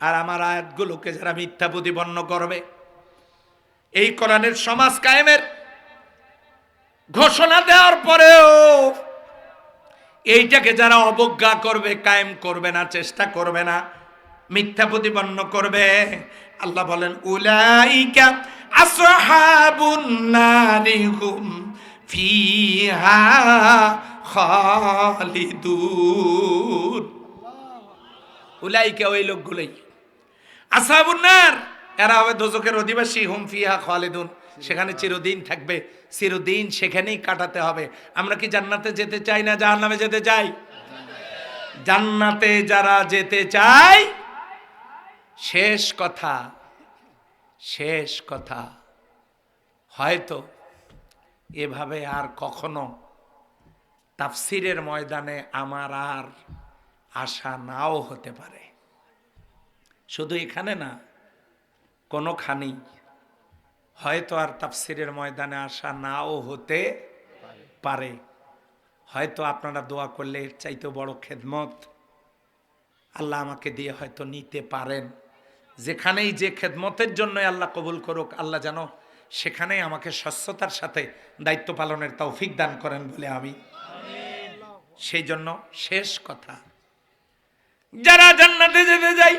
আর আমার আয়াতগুলোকে যারা মিথ্যা প্রতিপন্ন করবে, এই কোরআনের সমাজ কায়েমের ঘোষণা দেওয়ার পরেও এইটাকে যারা অবজ্ঞা করবে, কায়েম করবে না, চেষ্টা করবে না, মিথ্যা প্রতিপন্ন করবে, আল্লাহ বলেন, উলাইকা আসহাবুন নারি ফিহা খালিদুন। উলাইকা ওই লোকগুলোই। আসাবুন্নার, এরা হবে দোজকের অধিবাসী, হুম ফিহা খালিদুন। সেখানে চিরদিন থাকবে, চিরদিন সেখানেই কাটাতে হবে। আমরা কি জান্নাতে যেতে চাই না জাহান্নামে যেতে চাই? জান্নাতে যারা যেতে চায়, শেষ কথা শেষ কথা। হয়তো এভাবে আর কখনো তাফসিরের ময়দানে আমার আর আশা নাও হতে পারে। শুধু এখানে না, কোনোখানেই হয়তো আর তাফসিরের ময়দানে আসা নাও হতে পারে। হয়তো আপনারা দোয়া করলে এর চাইতে বড় খেদমত আল্লাহ আমাকে দিয়ে হয়তো নিতে পারেন। যেখানেই যে খেদমতের জন্যই আল্লাহ কবুল করুক, আল্লাহ যেন সেখানেই আমাকে স্বচ্ছতার সাথে দায়িত্ব পালনের তৌফিক দান করেন বলে আমি সেই জন্য শেষ কথা। যারা জান্নাতে যেতে যাই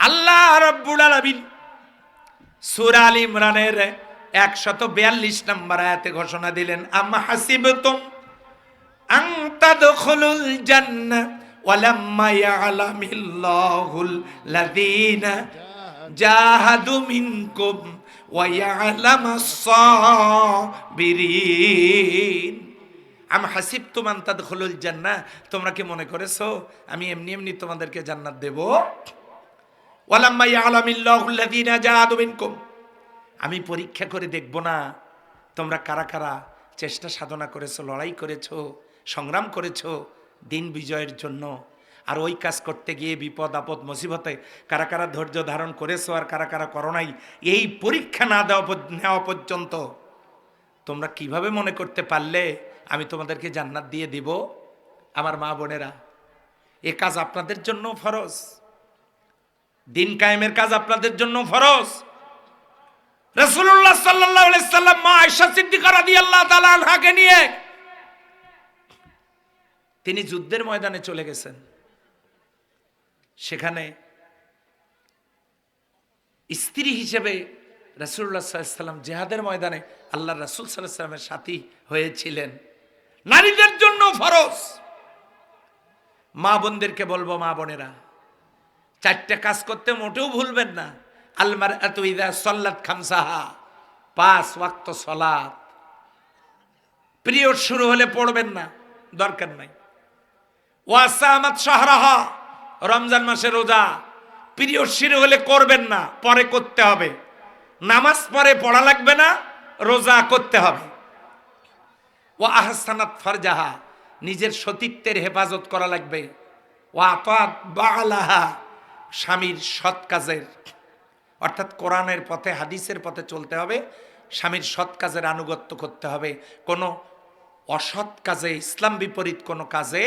আল্লাহ রব্বুল আলামিন সূরা আল ইমরানের 142 নম্বর আয়াতে ঘোষণা দিলেন, আম হাসিবতুম আন তাদখুলুল জান্নাহ ওয়ালাম্মা ইয়ালামিল্লাহুল লাযীনা জাহাদু মিনকুম ওয়া ইয়ালামাস সাবিরিন। আম হাসিবতুম আন তাদখুলুল জান্নাহ। তোমরা কি মনে করেছ? আমি এমনি এমনি তোমাদেরকে জান্নাত দেবো। আমি পরীক্ষা করে দেখব না, তোমরা কারা কারা চেষ্টা সাধনা করেছ, লড়াই করেছ, সংগ্রাম করেছ দিন বিজয়ের জন্য। আর ওই কাজ করতে গিয়ে বিপদ, আপদ, মুসিবতে কারা কারা ধৈর্য ধারণ করেছ আর কারা কারা করো নাই, এই পরীক্ষা না দেওয়া নেওয়া পর্যন্ত তোমরা কীভাবে মনে করতে পারলে? আমি তোমাদেরকে জান্নাত দিয়ে দিব, আমার মা বোনেরা। এ কাজ আপনাদের জন্য ফরজ। দিন কায়েমের কাজ আপনাদের জন্য ফরজ। রসুল্লাহ সাল্লাহ সাল্লাম, মা আয়সা সিদ্দিকা রাদিয়াল্লাহু তাআলা আনহাকে নিয়ে তিনি যুদ্ধের ময়দানে চলে গেছেন। সেখানে স্ত্রী হিসেবে রসুল্লাহ সাল্লাম জেহাদের ময়দানে আল্লাহ রসুল সাল্লাহ সাল্লামের সাথী হয়েছিলেন। নারীদের জন্য ফরজ। মা বোনদেরকে বলব, মা বোনেরা, চারটে কাজ করতে মোটেও ভুলবেন না। আলমার এতুইদা সল্লাত খামসাহা, পাঁচ ওয়াক্ত সলাত পিরিয়ড শুরু হলে পড়বেন না, দরকার নাই। ওয়াসামাত শাহরাহা, রমজান মাসে রোজা। পিরিয়ড শুরু হলে করবেন না, পরে করতে হবে। নামাজ পরে পড়া লাগবে না, রোজা করতে হবে। ও আহসানাত ফারজাহা, নিজের সতীত্বের হেফাজত করা লাগবে। ও আতাত বালাহা স্বামীর সৎ কাজের। অর্থাৎ কোরআনের পথে, হাদিসের পথে চলতে হবে, স্বামীর সৎ কাজের আনুগত্য করতে হবে। কোনো অসৎ কাজে ইসলাম বিপরীত কোনো কাজে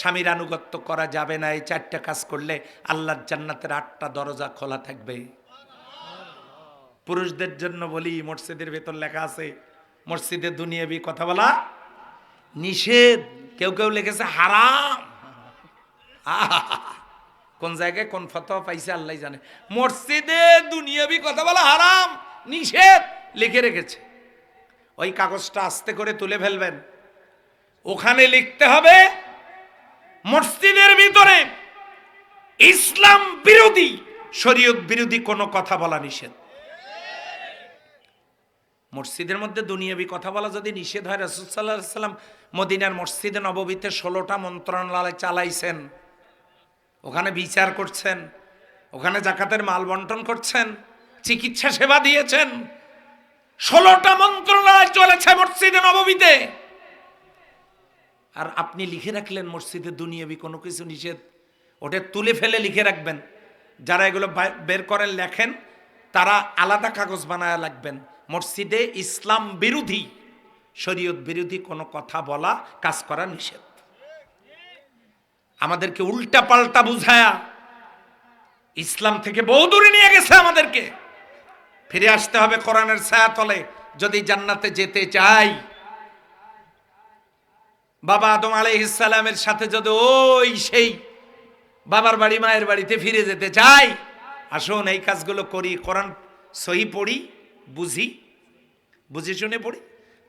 স্বামীর আনুগত্য করা যাবে না। এই চারটা কাজ করলে আল্লাহর জান্নাতের আটটা দরজা খোলা থাকবে। পুরুষদের জন্য বলি, মসজিদের ভেতর লেখা আছে মসজিদে দুনিয়াবি কথা বলা নিষেধ। কেউ কেউ লিখেছে হারাম! কোন জায়গায় কোন ফতোয়া পাইছে আল্লাহ জানে। মসজিদে দুনিয়াবি কথা বলা হারাম, নিষেধ লিখে রেখেছে। ওই কাগজটা আস্তে করে তুলে ফেলবেন। ওখানে লিখতে হবে, মসজিদের ভিতরে ইসলাম বিরোধী, শরীয়ত বিরোধী কোনো কথা বলা নিষেধ। মসজিদের মধ্যে দুনিয়াবি কথা বলা যদি নিষেধ হয় রসুল্লাহ সাল্লাম মদিনার মসজিদে নববীতে ষোলোটা মন্ত্রণালয় চালাইছেন। ওখানে বিচার করছেন, ওখানে জাকাতের মাল বন্টন করছেন, চিকিৎসা সেবা দিয়েছেন। ষোলোটা মন্ত্রণালয় চলেছে মসজিদে নববীতে। আর আপনি লিখে রাখলেন মসজিদে দুনিয়াবি কোনো কিছু নিষেধ, ওটা তুলে ফেলে লিখে রাখবেন। যারা এগুলো বের করেন, লেখেন, তারা আলাদা কাগজ বানায় লাগবেন। মসজিদে ইসলাম বিরোধী, শরীয়ত বিরোধী কোনো কথা বলা, কাজ করা নিষেধ। আমাদেরকে উল্টা পাল্টা বুঝায়া ইসলাম থেকে বহু দূরে নিয়ে গেছে আমাদেরকে। ফিরে আসতে হবে কোরআনের ছায়া তলে যদি জান্নাতে যেতে চাই। বাবা আদম আলাইহিসসালামের সাথে যদি ওই সেই বাবার বাড়ি, মায়ের বাড়িতে ফিরে যেতে চাই, আসুন এই কাজগুলো করি, কোরআন সহি পড়ি। বুঝি? বুঝে শুনে পড়ি।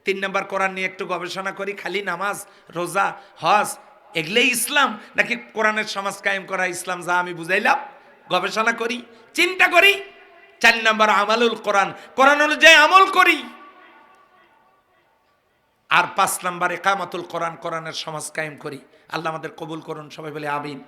তিন নম্বর কোরআন নিয়ে একটু গবেষণা করি, খালি নামাজ, রোজা, হজ, এগুলোই ইসলাম? নাকি কোরআনের সমাজ কায়েম করা ইসলাম যা আমি বুঝাইলাম? গবেষণা করি, চিন্তা করি। চার নাম্বার আমালুল কোরআন। কোরআন অনুযায়ী আমল করি। আর পাঁচ নাম্বার একামাতুল কোরআন, কোরআনের সমাজ কায়েম করি। আল্লাহ আমাদের কবুল করুন, সবাই বলে আমিন।